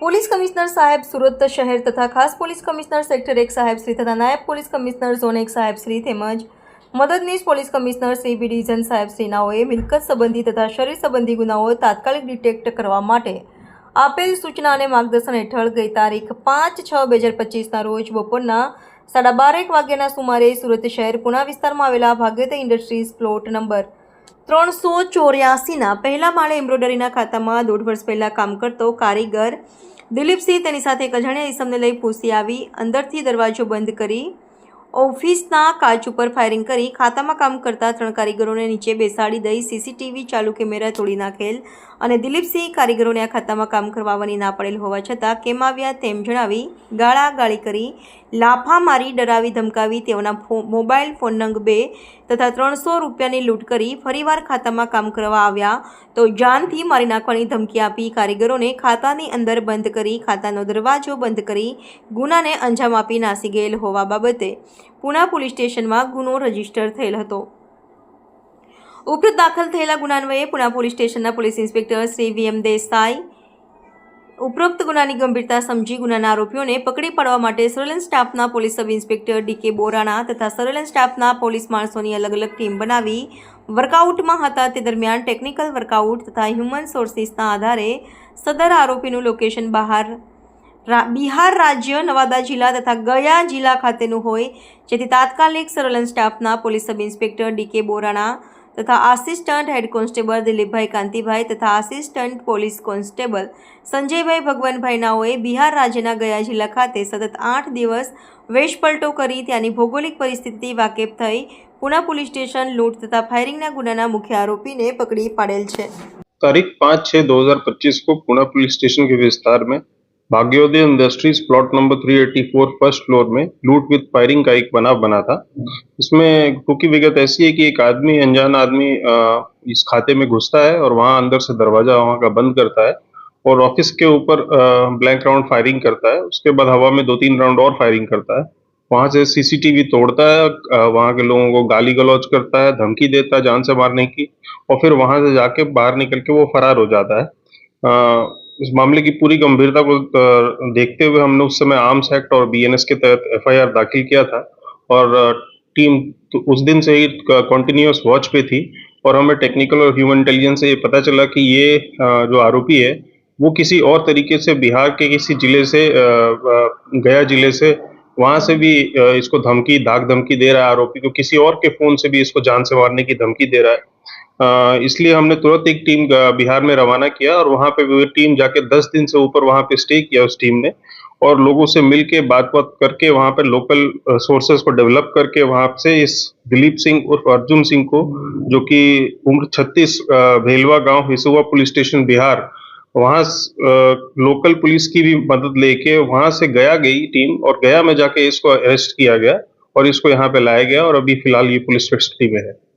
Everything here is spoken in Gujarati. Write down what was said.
પોલીસ કમિશનર સાહેબ સુરત શહેર તથા ખાસ પોલીસ કમિશનર સેક્ટર એક સાહેબ શ્રી તથા નાયબ પોલીસ કમિશનર ઝોન એક સાહેબ શ્રી તેમજ મદદનીશ police commissioner Shri B division સાહેબ શ્રીનાઓએ મિલકત સંબંધી તથા શરીર સંબંધી ગુનાઓ તાત્કાલિક ડિટેક્ટ કરવા માટે આપેલ સૂચના અને માર્ગદર્શન હેઠળ ગઈ તારીખ પાંચ છ બે હજાર પચીસના રોજ બપોરના સાડા બારેક વાગ્યાના સુમારે સુરત શહેર પુણા વિસ્તારમાં આવેલા ભાગ્યતા ઇન્ડસ્ટ્રીઝ પ્લોટ નંબર ત્રણસો ચોર્યાસીના પહેલા માળે એમ્બ્રોઇડરીના ખાતામાં દોઢ વર્ષ પહેલાં કામ કરતો કારીગર દિલીપસિંહ તેની સાથે એક અજાણ્યા ઇસમને લઈ પૂસી આવી, અંદરથી દરવાજો બંધ કરી ઓફિસના કાચ ઉપર ફાયરિંગ કરી ખાતામાં કામ કરતા ત્રણ કારીગરોને નીચે બેસાડી દઈ સીસીટીવી ચાલુ કેમેરા તોડી નાખેલ અને દિલીપસિંહ કારીગરોને આ ખાતામાં કામ કરવાની ના પડેલ હોવા છતાં કેમ આવ્યા તેમ જણાવી ગાળા ગાળી કરી લાફા મારી ડરાવી ધમકાવી તેઓના મોબાઈલ ફોન નંગ બે તથા ત્રણસો રૂપિયાની લૂંટ કરી ફરીવાર ખાતામાં કામ કરવા આવ્યા તો જાનથી મારી નાખવાની ધમકી આપી. કારીગરોને ખાતાની અંદર બંધ કરી, ખાતાનો દરવાજો બંધ કરી, ગુનાને અંજામ આપી નાસી ગયેલ હોવા બાબતે પુના પોલીસ સ્ટેશનમાં ગુનો રજિસ્ટર થયેલ હતો. ઉપરાંત દાખલ થયેલા ગુનાન્વયે પુના પોલીસ સ્ટેશનના police inspector Shri V M Desai ઉપરોક્ત ગુનાની ગંભીરતા સમજી ગુનાના આરોપીઓને પકડી પાડવા માટે સર્વેલન્સ સ્ટાફના પોલીસ સબ ઇન્સ્પેક્ટર ડી કે બોરાણા તથા સર્વેલન્સ સ્ટાફના પોલીસ માણસોની અલગ અલગ ટીમ બનાવી વર્કઆઉટમાં હતા. તે દરમિયાન ટેકનિકલ વર્કઆઉટ તથા હ્યુમન સોર્સિસના આધારે સદર આરોપીનું લોકેશન બહાર બિહાર રાજ્ય, નવાદા જિલ્લા તથા ગયા જિલ્લા ખાતેનું હોય. જેથી તાત્કાલિક સર્વેલન્સ સ્ટાફના police sub inspector D K Borana તથા assistant head constable Dilipbhai Kantibhai તથા assistant police constable Sanjaybhai Bhagwanbhai નાઓએ Bihar રાજ્યના ગયા જિલ્લા ખાતે સતત આઠ દિવસ વેશપલટો કરી ત્યાંની ભૌગોલિક પરિસ્થિતિથી વાકેફ થઈ પુના પોલીસ સ્ટેશન લૂંટ તથા ફાયરિંગના ગુનાના મુખ્ય આરોપીને પકડી પાડેલ છે तारीख पाँच छः दो हजार पच्चीस को पुणे पुलिस स्टेशन के विस्तार में Bhagyoday industries plot number 384 first floor में लूट विद फायरिंग का एक बनाव बना था। इसमें क्योंकि विगत ऐसी है कि एक आदमी, अनजान आदमी इस खाते में घुसता है और वहाँ अंदर से दरवाज़ा वहाँ का बंद करता है और ऑफ़िस के ऊपर ब्लैंक राउंड फायरिंग करता है। उसके बाद हवा में दो तीन राउंड और फायरिंग करता है। वहाँ से सीसीटीवी तोड़ता है वहाँ के लोगों को गाली गलौज करता है, धमकी देता है जान से मारने की और फिर वहाँ से जाके बाहर निकल के वो फरार हो जाता है। इस मामले की पूरी गंभीरता को देखते हुए हमने उस समय आर्म्स एक्ट और बीएनएस के तहत एफआईआर दाखिल किया था और टीम तो उस दिन से ही कॉन्टिन्यूस वॉच पे थी और हमें टेक्निकल और ह्यूमन इंटेलिजेंस से ये पता चला कि ये जो आरोपी है, वो किसी और तरीके से बिहार के किसी ज़िले से गया ज़िले से वहाँ से भी इसको धमकी दाग धमकी दे रहा है, आरोपी को किसी और के फ़ोन से भी इसको जान से मारने की धमकी दे रहा है। इसलिए हमने तुरंत एक टीम बिहार में रवाना किया और वहाँ पे टीम जाके दस दिन से ऊपर वहाँ पे स्टे किया उस टीम ने और लोगों से मिलके बात बात करके वहाँ पे लोकल सोर्सेज को डेवलप करके वहाँ से इस दिलीप सिंह उर्फ़ अर्जुन सिंह को, जो कि उम्र 36 भेलवा गाँव हिसुआ पुलिस स्टेशन बिहार, वहाँ लोकल पुलिस की भी मदद लेके वहाँ से गया गई टीम और गया में जाके इसको अरेस्ट किया गया और इसको यहाँ पे लाया गया और अभी फ़िलहाल ये पुलिस कस्टडी में है।